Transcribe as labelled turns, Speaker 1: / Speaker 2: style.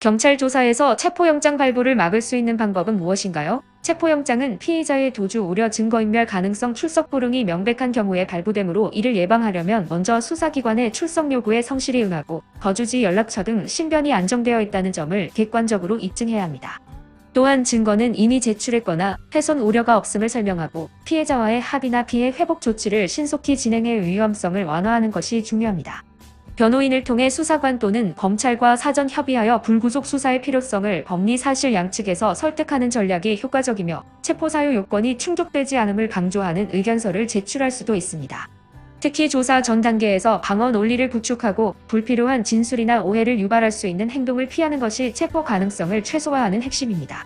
Speaker 1: 경찰 조사에서 체포영장 발부를 막을 수 있는 방법은 무엇인가요? 체포영장은 피의자의 도주 우려 증거인멸 가능성 출석 불응이 명백한 경우에 발부되므로 이를 예방하려면 먼저 수사기관의 출석 요구에 성실히 응하고 거주지 연락처 등 신변이 안정되어 있다는 점을 객관적으로 입증해야 합니다. 또한 증거는 이미 제출했거나 훼손 우려가 없음을 설명하고 피해자와의 합의나 피해 회복 조치를 신속히 진행해 위험성을 완화하는 것이 중요합니다. 변호인을 통해 수사관 또는 검찰과 사전 협의하여 불구속 수사의 필요성을 법리 사실 양측에서 설득하는 전략이 효과적이며 체포 사유 요건이 충족되지 않음을 강조하는 의견서를 제출할 수도 있습니다. 특히 조사 전 단계에서 방어 논리를 구축하고 불필요한 진술이나 오해를 유발할 수 있는 행동을 피하는 것이 체포 가능성을 최소화하는 핵심입니다.